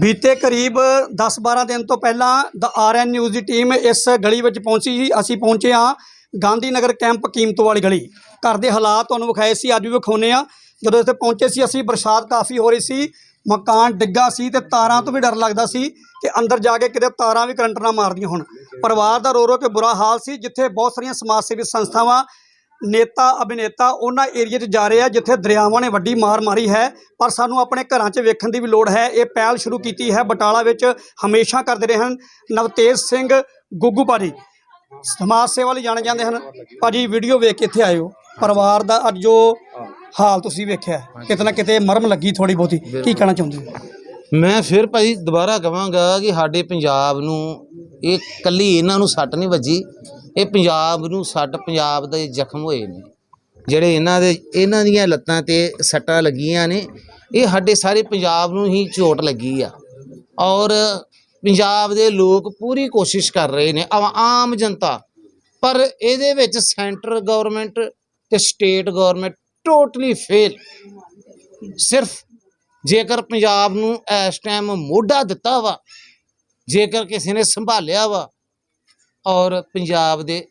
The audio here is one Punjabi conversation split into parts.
ਬੀਤੇ ਕਰੀਬ 10-12 ਦਿਨ ਤੋਂ ਪਹਿਲਾਂ ਦ ਆਰਐਨ ਨਿਊਜ਼ ਦੀ ਟੀਮ ਇਸ ਗਲੀ ਵਿੱਚ ਪਹੁੰਚੀ ਸੀ। ਅਸੀਂ ਪਹੁੰਚੇ ਹਾਂ ਗਾਂਧੀ ਨਗਰ ਕੈਂਪ ਕੀਮਤੋ ਵਾਲੀ ਗਲੀ। ਘਰ ਦੇ ਹਾਲਾਤ ਤੁਹਾਨੂੰ ਵਿਖਾਏ ਸੀ, ਅੱਜ ਵੀ ਵਿਖਾਉਨੇ ਆ ਜਦੋਂ ਇੱਥੇ ਪਹੁੰਚੇ ਸੀ, ਅਸੀਂ ਬਰਸਾਤ ਕਾਫੀ ਹੋ ਰਹੀ ਸੀ, ਮਕਾਨ ਡਿੱਗਾ ਸੀ ਤੇ ਤਾਰਾਂ ਤੋਂ ਵੀ ਡਰ ਲੱਗਦਾ ਸੀ ਕਿ ਅੰਦਰ ਜਾ ਕੇ ਕਿਤੇ ਤਾਰਾਂ ਵੀ ਕਰੰਟ ਨਾ ਮਾਰਦੀਆਂ ਹੁਣ। ਪਰਿਵਾਰ ਦਾ ਰੋ ਰੋ ਕੇ ਬੁਰਾ ਹਾਲ ਸੀ, ਜਿੱਥੇ ਬਹੁਤ ਸਾਰੀਆਂ ਸਮਾਜ ਸੇਵੀ ਸੰਸਥਾਵਾਂ ਨੇਤਾ ਅਭਿਨੇਤਾ ਉਹਨਾਂ ਏਰੀਆ 'ਚ ਜਾ ਰਹੇ ਆ ਜਿੱਥੇ ਦਰਿਆਵਾਂ ਨੇ ਵੱਡੀ ਮਾਰ ਮਾਰੀ ਹੈ। ਪਰ ਸਾਨੂੰ ਆਪਣੇ ਘਰਾਂ 'ਚ ਵੇਖਣ ਦੀ ਵੀ ਲੋੜ ਹੈ। ਇਹ ਪਹਿਲ ਸ਼ੁਰੂ ਕੀਤੀ ਹੈ। ਬਟਾਲਾ ਵਿੱਚ ਹਮੇਸ਼ਾ ਕਰਦੇ ਰਹੇ ਹਨ ਨਵਤੇਜ ਸਿੰਘ ਗੁੱਗੂ ਭਾਜੀ। ਸਮਾਜ ਸੇਵਾ ਲਈ ਜਾਣੇ ਜਾਂਦੇ ਹਨ। ਭਾਜੀ ਵੀਡੀਓ ਵੇਖ ਕੇ ਇੱਥੇ ਆਇਓ। ਪਰਿਵਾਰ ਦਾ ਅੱਜ ਜੋ ਹਾਲ ਤੁਸੀਂ ਵੇਖਿਆ ਕਿਤੇ ਨਾ ਕਿਤੇ ਮਰਮ ਲੱਗੀ ਥੋੜੀ ਬਹੁਤੀ। ਕੀ ਕਹਿਣਾ ਚਾਹੁੰਦੇ ਹੋ? ਮੈਂ ਫਿਰ ਭਾਈ ਦੁਬਾਰਾ ਕਹਾਂਗਾ ਕਿ ਸਾਡੇ ਪੰਜਾਬ ਨੂੰ ਇਹ ਕੱਲੀ ਇਹਨਾਂ ਨੂੰ ਸੱਟ ਨਹੀਂ ਵੱਜੀ। ਇਹ ਪੰਜਾਬ ਨੂੰ ਸੱਟ ਪੰਜਾਬ ਦੇ ਜ਼ਖਮ ਹੋਏ ਨੇ। ਜਿਹੜੇ ਇਹਨਾਂ ਦੇ, ਇਹਨਾਂ ਦੀਆਂ ਲੱਤਾਂ ਤੇ ਸੱਟਾਂ ਲੱਗੀਆਂ ਨੇ, ਇਹ ਸਾਡੇ ਸਾਰੇ ਪੰਜਾਬ ਨੂੰ ਹੀ ਚੋਟ ਲੱਗੀ ਆ। ਔਰ ਪੰਜਾਬ ਦੇ ਲੋਕ ਪੂਰੀ ਕੋਸ਼ਿਸ਼ ਕਰ ਰਹੇ ਨੇ, ਆਮ- ਆਮ ਜਨਤਾ। ਪਰ ਇਹਦੇ ਵਿੱਚ ਸੈਂਟਰ ਗਵਰਨਮੈਂਟ ਤੇ ਸਟੇਟ ਗਵਰਨਮੈਂਟ ਟੋਟਲੀ ਫੇਲ। ਸਿਰਫ ਜੇਕਰ ਪੰਜਾਬ ਨੂੰ ਇਸ ਟਾਈਮ ਮੋਢਾ ਦਿੱਤਾ ਵਾ, ਜੇਕਰ ਕਿਸੇ ਨੇ ਸੰਭਾਲਿਆ ਵਾ ਔਰ ਪੰਜਾਬ ਦੇ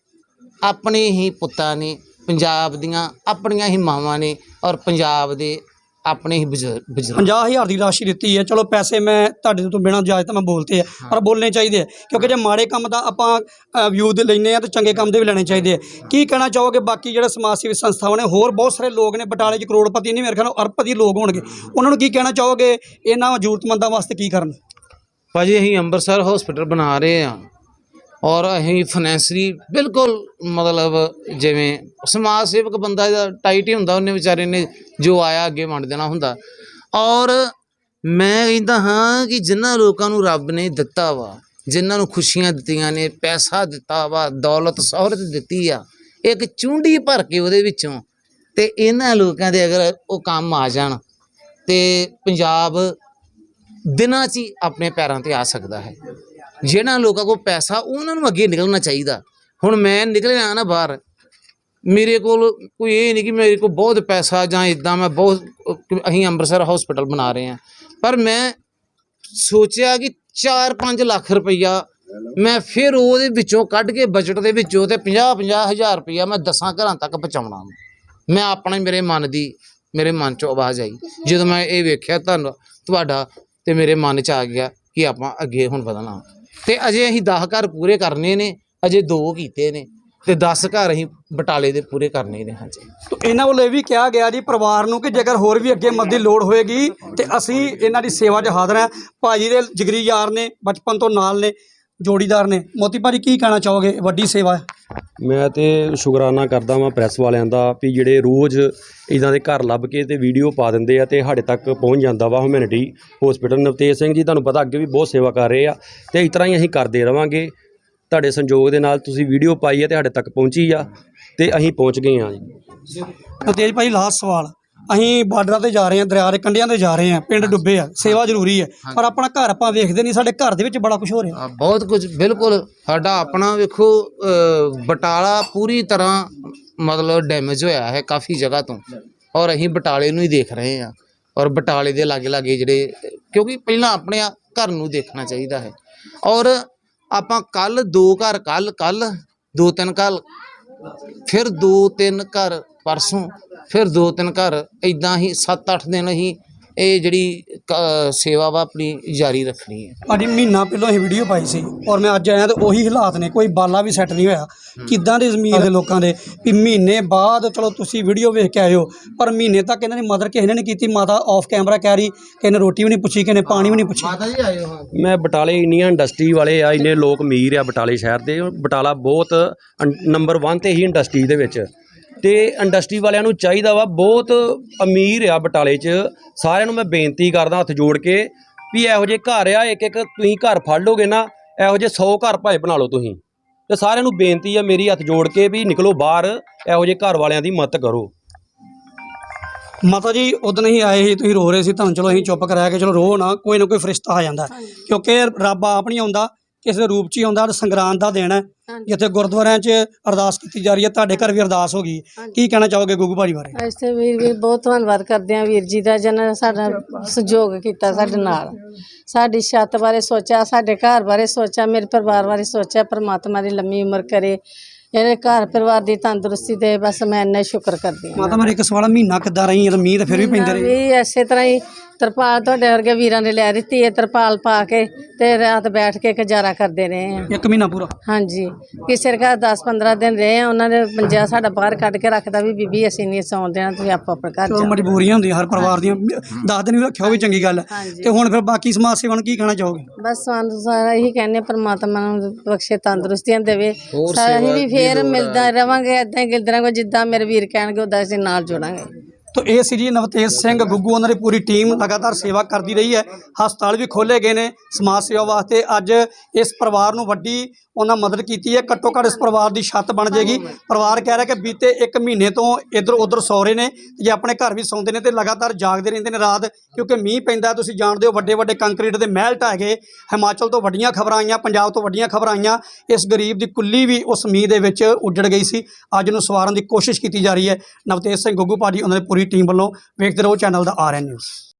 ਆਪਣੇ ਹੀ ਪੁੱਤਾਂ ਨੇ ਪੰਜਾਬ ਦੀਆਂ ਆਪਣੀਆਂ ਹੀ ਮਾਵਾਂ ਨੇ ਔਰ ਪੰਜਾਬ ਦੇ ਆਪਣੇ ਹੀ ਬਜ਼ੁਰ- ਬਜ਼ੁਰਗ। 50000 ਦੀ ਰਾਸ਼ੀ ਦਿੱਤੀ ਹੈ। ਚਲੋ ਪੈਸੇ ਮੈਂ ਤੁਹਾਡੇ ਤੋਂ ਬਿਨਾਂ ਇਜਾਜ਼ਤ ਮੈਂ ਬੋਲਤੇ ਆ ਪਰ ਬੋਲਣੇ ਚਾਹੀਦੇ ਆ ਕਿਉਂਕਿ ਜੇ ਮਾੜੇ ਕੰਮ ਦਾ ਆਪਾਂ ਵਿਊ ਦੇ ਲੈਨੇ ਆ ਤੇ ਚੰਗੇ ਕੰਮ ਦੇ ਵੀ ਲੈਣੇ ਚਾਹੀਦੇ ਆ। ਕੀ ਕਹਿਣਾ ਚਾਹੋਗੇ ਬਾਕੀ ਜਿਹੜੇ ਸਮਾਜ ਸੇਵੀ ਸੰਸਥਾਵਾਂ ਨੇ? ਹੋਰ ਬਹੁਤ ਸਾਰੇ ਲੋਕ ਨੇ ਬਟਾਲੇ 'ਚ ਕਰੋੜਪਤੀ ਨਹੀਂ ਮੇਰੇ ਖਿਆਲ ਨਾਲ ਅਰਬਪਤੀ ਲੋਕ ਹੋਣਗੇ। ਉਹਨਾਂ ਨੂੰ ਕੀ ਕਹਿਣਾ ਚਾਹੋਗੇ? ਇਹਨਾਂ ਜ਼ਰੂਰਤਮੰਦਾਂ ਵਾਸਤੇ ਕੀ ਕਰਨ? ਭਾਜੀ ਅਸੀਂ ਅੰਮ੍ਰਿਤਸਰ ਹਸਪੀਟਲ ਬਣਾ ਰਹੇ ਆ ਔਰ ਅਸੀਂ ਫਾਈਨੈਂਸ਼ਲੀ ਬਿਲਕੁਲ ਮਤਲਬ ਜਿਵੇਂ ਸਮਾਜ ਸੇਵਕ ਬੰਦਾ ਦਾ ਟਾਈਟ ਹੀ ਹੁੰਦਾ, ਉਹਨੇ ਵਿਚਾਰੇ ਨੇ ਜੋ ਆਇਆ ਅੱਗੇ ਵੰਡ ਦੇਣਾ ਹੁੰਦਾ। ਔਰ ਮੈਂ ਕਹਿੰਦਾ ਹਾਂ ਕਿ ਜਿਨ੍ਹਾਂ ਲੋਕਾਂ ਨੂੰ ਰੱਬ ਨੇ ਦਿੱਤਾ ਵਾ, ਜਿਨ੍ਹਾਂ ਨੂੰ ਖੁਸ਼ੀਆਂ ਦਿੱਤੀਆਂ ਨੇ, ਪੈਸਾ ਦਿੱਤਾ ਵਾ, ਦੌਲਤ ਸ਼ੋਹਰਤ ਦਿੱਤੀ ਆ, ਇੱਕ ਚੁੰਡੀ ਭਰ ਕੇ ਉਹਦੇ ਵਿੱਚੋਂ, ਤੇ ਇਹਨਾਂ ਲੋਕਾਂ ਦੇ ਅਗਰ ਉਹ ਕੰਮ ਆ ਜਾਣ, ਤੇ ਪੰਜਾਬ ਦਿਨਾਂ 'ਚ ਹੀ ਆਪਣੇ ਪੈਰਾਂ ਤੇ ਆ ਸਕਦਾ ਹੈ। ਜਿਹਨਾਂ ਲੋਕਾਂ ਕੋਲ ਪੈਸਾ, ਉਹਨਾਂ ਨੂੰ ਅੱਗੇ ਨਿਕਲਣਾ ਚਾਹੀਦਾ। ਹੁਣ ਮੈਂ ਨਿਕਲਿਆ ਨਾ ਬਾਹਰ, ਮੇਰੇ ਕੋਲ ਕੋਈ ਇਹ ਨਹੀਂ ਕਿ ਮੇਰੇ ਕੋਲ ਬਹੁਤ ਪੈਸਾ ਜਾਂ ਇਦਾਂ ਮੈਂ ਬਹੁਤ, ਅਸੀਂ ਅੰਮ੍ਰਿਤਸਰ ਹਸਪੀਟਲ ਬਣਾ ਰਹੇ ਹਾਂ। ਪਰ ਮੈਂ ਸੋਚਿਆ ਕਿ 4-5 ਲੱਖ ਰੁਪਈਆ ਮੈਂ ਫਿਰ ਉਹਦੇ ਵਿੱਚੋਂ ਕੱਢ ਕੇ ਬਜਟ ਦੇ ਵਿੱਚੋਂ ਤੇ 50-50 ਹਜ਼ਾਰ ਰੁਪਈਆ ਮੈਂ ਦਸਾਂ ਘਰਾਂ ਤੱਕ ਪਹੁੰਚਾਉਣਾ। ਮੈਂ ਆਪਣੇ ਮੇਰੇ ਮਨ ਦੀ, ਮੇਰੇ ਮਨ 'ਚੋਂ ਆਵਾਜ਼ ਆਈ। ਜਦੋਂ ਮੈਂ ਇਹ ਵੇਖਿਆ ਤੁਹਾਨੂੰ ਤੁਹਾਡਾ ਤੇ ਮੇਰੇ ਮਨ 'ਚ ਆ ਗਿਆ ਕਿ ਆਪਾਂ ਅੱਗੇ ਹੁਣ ਵਧਣਾ। ਤੇ ਅਜੇ ਅਸੀਂ 10 ਘਰ ਪੂਰੇ ਕਰਨੇ ਨੇ, ਅਜੇ ਦੋ ਕੀਤੇ ਨੇ ਤੇ 10 ਘਰ ਅਸੀਂ ਬਟਾਲੇ ਦੇ ਪੂਰੇ ਕਰਨੇ ਨੇ, ਹਾਂਜੀ। ਤੋ ਇਹਨਾਂ ਵੱਲੋਂ ਇਹ ਵੀ ਕਿਹਾ ਗਿਆ ਜੀ ਪਰਿਵਾਰ ਨੂੰ ਕਿ ਜੇਕਰ ਹੋਰ ਵੀ ਅੱਗੇ ਮਦਦ ਦੀ ਲੋੜ ਹੋਏਗੀ ਤੇ ਅਸੀਂ ਇਹਨਾਂ ਦੀ ਸੇਵਾ 'ਚ ਹਾਜ਼ਰ ਹਾਂ। ਭਾਜੀ ਦੇ ਜਿਗਰੀ ਯਾਰ ਨੇ, ਬਚਪਨ ਤੋਂ ਨਾਲ ਨੇ, ਜੋੜੀਦਾਰ ਨੇ। ਮੋਤੀ ਭਾਜੀ ਕੀ ਕਹਿਣਾ ਚਾਹੋਗੇ? ਵੱਡੀ ਸੇਵਾ ਹੈ। ਮੈਂ ਤੇ ਸ਼ੁਕਰਾਨਾ ਕਰਦਾ ਵਾਂ ਪ੍ਰੈਸ ਵਾਲਿਆਂ ਦਾ ਵੀ ਜਿਹੜੇ ਰੋਜ਼ ਇਦਾਂ ਦੇ ਘਰ ਲੱਭ ਕੇ ਤੇ ਵੀਡੀਓ ਪਾ ਦਿੰਦੇ ਆ ਤੇ ਸਾਡੇ ਤੱਕ ਪਹੁੰਚ ਜਾਂਦਾ ਵਾ ਹਿਊਮੈਨਿਟੀ ਹਸਪੀਟਲ ਨਵਤੇਜ ਸਿੰਘ ਜੀ, ਤੁਹਾਨੂੰ ਪਤਾ ਅੱਗੇ ਵੀ ਬਹੁਤ ਸੇਵਾ ਕਰ ਰਹੇ ਆ ਤੇ ਇਸ ਤਰ੍ਹਾਂ ਹੀ ਅਸੀਂ ਕਰਦੇ ਰਵਾਂਗੇ। ਤੁਹਾਡੇ ਸੰਯੋਗ ਦੇ ਨਾਲ ਤੁਸੀਂ ਵੀਡੀਓ ਪਾਈ ਆ ਤੇ ਸਾਡੇ ਤੱਕ ਪਹੁੰਚੀ ਆ ਤੇ ਅਸੀਂ ਪਹੁੰਚ ਗਏ ਆ ਜੀ। ਤੇਜ ਭਾਈ ਲਾਸਟ ਸਵਾਲ। ਅਸੀਂ ਬਾਰਡਰਾਂ ਤੇ ਜਾ ਰਹੇ ਹਾਂ ਦਰਿਆ ਦੇ ਕੰਢਿਆਂ ਤੇ ਜਾ ਰਹੇ ਹਾਂ ਪਿੰਡ ਡੁੱਬੇ ਆ ਸੇਵਾ ਜ਼ਰੂਰੀ ਹੈ। ਪਰ ਆਪਣਾ ਘਰ ਆਪਾਂ ਵੇਖਦੇ ਨਹੀਂ ਸਾਡੇ ਘਰ ਦੇ ਵਿੱਚ ਬੜਾ ਕੁਝ ਹੋ ਰਿਹਾ। ਬਹੁਤ ਕੁਝ ਬਿਲਕੁਲ। ਸਾਡਾ ਆਪਣਾ ਵੇਖੋ ਅ, ਬਟਾਲਾ ਪੂਰੀ ਤਰ੍ਹਾਂ ਮਤਲਬ ਡੈਮੇਜ ਹੋਇਆ ਹੈ ਕਾਫੀ ਜਗ੍ਹਾ ਤੋਂ। ਔਰ ਅਸੀਂ ਬਟਾਲੇ ਨੂੰ ਹੀ ਦੇਖ ਰਹੇ ਹਾਂ। ਔਰ ਬਟਾਲੇ ਦੇ ਲਾਗੇ ਲਾਗੇ ਜਿਹੜੇ ਕਿਉਂਕਿ ਪਹਿਲਾਂ ਆਪਣੇ ਆ ਘਰ ਨੂੰ ਦੇਖਣਾ ਚਾਹੀਦਾ ਹੈ। ਔਰ ਆਪਾਂ ਕੱਲ ਦੋ ਘਰ ਕੱਲ ਕੱਲ ਦੋ ਤਿੰਨ ਕੱਲ ਫਿਰ ਦੋ ਤਿੰਨ ਘਰ ਪਰਸੋਂ ਫਿਰ ਦੋ ਤਿੰਨ ਘਰ ਇਦਾਂ ਹੀ 7-8 ਦਿਨ ਹੀ ਇਹ ਜਿਹੜੀ ਕ- ਸੇਵਾ ਵਾ ਆਪਣੀ ਜਾਰੀ ਰੱਖਣੀ ਹੈ। ਭਾਜੀ ਮਹੀਨਾ ਪਹਿਲਾਂ ਅਸੀਂ ਵੀਡੀਓ ਪਾਈ ਸੀ ਔਰ ਮੈਂ ਅੱਜ ਆਇਆ ਤੇ ਉਹੀ ਹਾਲਾਤ ਨੇ ਕੋਈ ਬਾਲਾ ਵੀ ਸੈੱਟ ਨਹੀਂ ਹੋਇਆ। ਕਿੱਦਾਂ ਦੀ ਜ਼ਮੀਨ ਦੇ ਲੋਕਾਂ ਦੇ? ਵੀ ਮਹੀਨੇ ਬਾਅਦ ਚਲੋ ਤੁਸੀਂ ਵੀਡੀਓ ਵੇਖ ਕੇ ਆਏ ਹੋ ਪਰ ਮਹੀਨੇ ਤੱਕ ਇਹਨਾਂ ਦੀ ਮਦਰ ਕਿਸੇ ਨੇ ਨਹੀਂ ਕੀਤੀ ਮਾਤਾ ਆਫ ਕੈਮਰਾ ਕਹਿ ਰਹੀ ਕਿਸੇ ਨੇ ਰੋਟੀ ਵੀ ਨਹੀਂ ਪੁੱਛੀ ਕਿਸੇ ਨੇ ਪਾਣੀ ਵੀ ਨਹੀਂ ਪੁੱਛਿਆ ਮਾਤਾ ਜੀ ਆਏ ਹੋ। ਮੈਂ ਬਟਾਲੇ ਇੰਡੀਆ ਇੰਡਸਟਰੀ ਵਾਲੇ ਆ ਇੰਨੇ ਲੋਕ ਅਮੀਰ ਆ ਬਟਾਲੇ ਸ਼ਹਿਰ ਦੇ ਬਟਾਲਾ ਬਹੁਤ ਨੰਬਰ 1 ਤੇ ਹੀ ਇੰਡਸਟਰੀ ਦੇ ਵਿੱਚ। ਤੇ ਇੰਡਸਟਰੀ ਵਾਲਿਆਂ ਨੂੰ ਚਾਹੀਦਾ ਵਾ ਬਹੁਤ ਅਮੀਰ ਆ ਬਟਾਲੇ 'ਚ ਸਾਰਿਆਂ ਨੂੰ ਮੈਂ ਬੇਨਤੀ ਕਰਦਾ ਹੱਥ ਜੋੜ ਕੇ ਵੀ ਇਹੋ ਜਿਹੇ ਘਰ ਆ ਇੱਕ ਇੱਕ ਤੁਸੀਂ ਘਰ ਫੜ ਲੋਗੇ ਨਾ ਇਹੋ ਜਿਹੇ 100 ਘਰ ਭਾਵੇਂ ਬਣਾ ਲਓ ਤੁਸੀਂ ਤੇ ਸਾਰਿਆਂ ਨੂੰ ਬੇਨਤੀ ਆ ਮੇਰੀ ਹੱਥ ਜੋੜ ਕੇ ਵੀ ਨਿਕਲੋ ਬਾਹਰ ਇਹੋ ਜਿਹੇ ਘਰ ਵਾਲਿਆਂ ਦੀ ਮਦਦ ਕਰੋ ਮਾਤਾ ਜੀ ਉਦੋਂ ਹੀ ਆਏ ਸੀ ਤੁਸੀਂ ਰੋ ਰਹੇ ਸੀ ਤੁਹਾਨੂੰ ਚਲੋ ਅਸੀਂ ਚੁੱਪ ਕਰਾਇਆ ਕਿ ਚਲੋ ਰੋ ਨਾ ਕੋਈ ਨਾ ਕੋਈ ਫਰਿਸ਼ਤਾ ਆ ਜਾਂਦਾ। ਕਿਉਂਕਿ ਰੱਬ ਆਪ ਨਹੀਂ ਆਉਂਦਾ ਕਿਸੇ ਰੂਪ 'ਚ ਹੀ ਆਉਂਦਾ ਸੰਗਰਾਂਦ ਦਾ ਦਿਨ ਹੈ। ਜਿੱਥੇ ਗੁਰਦੁਆਰਿਆਂ 'ਚ ਅਰਦਾਸ ਕੀਤੀ ਜਾ ਰਹੀ ਹੈ ਤੁਹਾਡੇ ਘਰ ਵੀ ਅਰਦਾਸ ਹੋ ਗਈ। ਕੀ ਕਹਿਣਾ ਚਾਹੋਗੇ ਗੁੱਗੂ ਭਾਜੀ ਬਾਰੇ? ਤੇ ਵੀਰ ਵੀਰ ਬਹੁਤ ਧੰਨਵਾਦ ਕਰਦੇ ਹਾਂ ਵੀਰ ਜੀ ਦਾ ਜਿਹਨਾਂ ਨੇ ਸਾਡਾ ਸਹਿਯੋਗ ਕੀਤਾ ਸਾਡੇ ਨਾਲ। ਸਾਡੀ ਛੱਤ ਬਾਰੇ ਸੋਚਿਆ ਸਾਡੇ ਘਰ ਬਾਰੇ ਸੋਚਿਆ ਮੇਰੇ ਪਰਿਵਾਰ ਬਾਰੇ ਸੋਚਿਆ ਪਰਮਾਤਮਾ ਦੀ ਲੰਮੀ ਉਮਰ ਕਰੇ। ਇਹਦੇ ਘਰ ਪਰਿਵਾਰ ਦੀ ਤੰਦਰੁਸਤੀ ਦੇ ਬਸ ਮੈਂ ਇੰਨਾ ਹੀ ਸ਼ੁਕਰ ਕਰਦੀ ਹਾਂ। ਮਾਤਾ ਮੇਰੇ ਇੱਕ ਸਵਾਲ ਆ, ਮਹੀਨਾ ਕਿੱਦਾਂ ਰਹੀ ਹੈ ਤਾਂ ਮੀਂਹ ਤਾਂ ਫਿਰ ਵੀ ਪੈਂਦੇ ਰਹੇ ਵੀ ਇਸੇ ਤਰ੍ਹਾਂ ਹੀ ਤਰਪਾਲ ਤੁਹਾਡੇ ਵਰਗੇ ਵੀਰਾਂ ਨੇ ਲੈ ਦਿੱਤੀ ਹੈ ਤਰਪਾਲ ਪਾ ਕੇ ਤੇ ਰਾਤ ਬੈਠ ਕੇ ਗੁਜ਼ਾਰਾ ਕਰਦੇ ਰਹੇ ਆ ਇੱਕ ਮਹੀਨਾ ਪੂਰਾ? ਹਾਂਜੀ। ਕਿਸੇ ਘਰ 10-15 ਦਿਨ ਰਹੇ ਆ ਉਹਨਾਂ ਨੇ ਮੰਜਾ ਸਾਡਾ ਬਾਹਰ ਕੱਢ ਕੇ ਰੱਖਦਾ ਵੀ ਬੀਬੀ ਅਸੀਂ ਨਹੀਂ ਸੌਣ ਦੇਣਾ ਤੁਸੀਂ ਆਪੋ ਆਪਣੇ ਘਰ ਚਲੋ ਜਾਓ। ਮਜਬੂਰੀਆਂ ਹੁੰਦੀਆਂ ਹਰ ਪਰਿਵਾਰ ਦੀਆਂ। ਦਸ ਦਿਨ ਵੀ ਰੱਖਿਆ ਉਹ ਵੀ ਚੰਗੀ ਗੱਲ। ਹੈ ਹਾਂਜੀ। ਤੇ ਹੁਣ ਫਿਰ ਬਾਕੀ ਸਮਾਜ ਸੇਵਾ ਨੂੰ ਕੀ ਕਹਿਣਾ ਚਾਹੋਗੇ? ਬਸ ਸਾਨੂੰ ਸਾਰਾ ਇਹੀ ਕਹਿੰਦੇ ਪਰਮਾਤਮਾ ਨੂੰ ਬਖਸ਼ੇ ਤੰਦਰੁਸਤੀਆਂ ਦੇਵੇ। ਹੋਰ ਸਾਰਾ ਅਸੀਂ ਵੀ ਫੇਰ ਮਿਲਦਾ ਰਵਾਂਗੇ ਏਦਾਂ ਹੀ ਗਿਲਦਰਾਂ ਕੋ ਜਿੱਦਾਂ ਮੇਰੇ ਵੀਰ ਕਹਿਣਗੇ ਉਦਾਂ ਅਸੀਂ ਨਾਲ ਜੁੜਾਂਗੇ। ਤੋ ਇਹ ਸੀ ਜੀ ਨਵਤੇਜ ਸਿੰਘ ਗੁੱਗੂ ਉਹਨਾਂ ਦੀ ਪੂਰੀ ਟੀਮ ਲਗਾਤਾਰ ਸੇਵਾ ਕਰਦੀ ਰਹੀ ਹੈ। ਹਸਪਤਾਲ ਵੀ ਖੋਲੇ ਗਏ ਨੇ ਸਮਾਜ ਸੇਵਾ ਵਾਸਤੇ। ਅੱਜ ਇਸ ਪਰਿਵਾਰ ਨੂੰ ਵੱਡੀ ਉਹਨਾਂ ਮਦਦ ਕੀਤੀ ਹੈ। ਘੱਟੋ ਘੱਟ ਇਸ ਪਰਿਵਾਰ ਦੀ ਛੱਤ ਬਣ ਜਾਏਗੀ। ਪਰਿਵਾਰ ਕਹਿ ਰਿਹਾ ਕਿ ਬੀਤੇ 1 ਮਹੀਨੇ ਤੋਂ ਇਧਰ ਉਧਰ ਸੌ ਰਹੇ ਨੇ ਜੇ ਆਪਣੇ ਘਰ ਵੀ ਸੌਂਦੇ ਨੇ ਤੇ ਲਗਾਤਾਰ ਜਾਗਦੇ ਰਹਿੰਦੇ ਨੇ ਰਾਤ ਕਿਉਂਕਿ ਮੀਂਹ ਪੈਂਦਾ ਤੁਸੀਂ ਜਾਣਦੇ ਹੋ ਵੱਡੇ ਵੱਡੇ ਕੰਕਰੀਟ ਦੇ ਮਹਿਲ ਢਾਹ ਗਏ। ਹਿਮਾਚਲ ਤੋਂ ਵੱਡੀਆਂ ਖਬਰਾਂ ਆਈਆਂ ਪੰਜਾਬ ਤੋਂ ਵੱਡੀਆਂ ਖਬਰਾਂ ਆਈਆਂ। ਇਸ ਗਰੀਬ ਦੀ ਕੁੱਲੀ ਵੀ ਉਸ ਮੀਂਹ ਦੇ ਵਿੱਚ ਉੱਜੜ ਗਈ ਸੀ। ਅੱਜ ਨੂੰ ਸਵਾਰਨ ਦੀ ਕੋਸ਼ਿਸ਼ ਕੀਤੀ ਜਾ ਰਹੀ ਹੈ। ਨਵਤੇਜ ਸਿੰਘ ਗੁੱਗੂ ਭਾਜੀ ਉਹਨਾਂ ਦੀ ਪੂਰੀ ਟੀਮ ਵੱਲੋਂ ਵੇਖਦੇ ਰਹੋ। ਚੈਨਲ ਦਾ ਆਰਐਨ ਨਿਊਜ਼।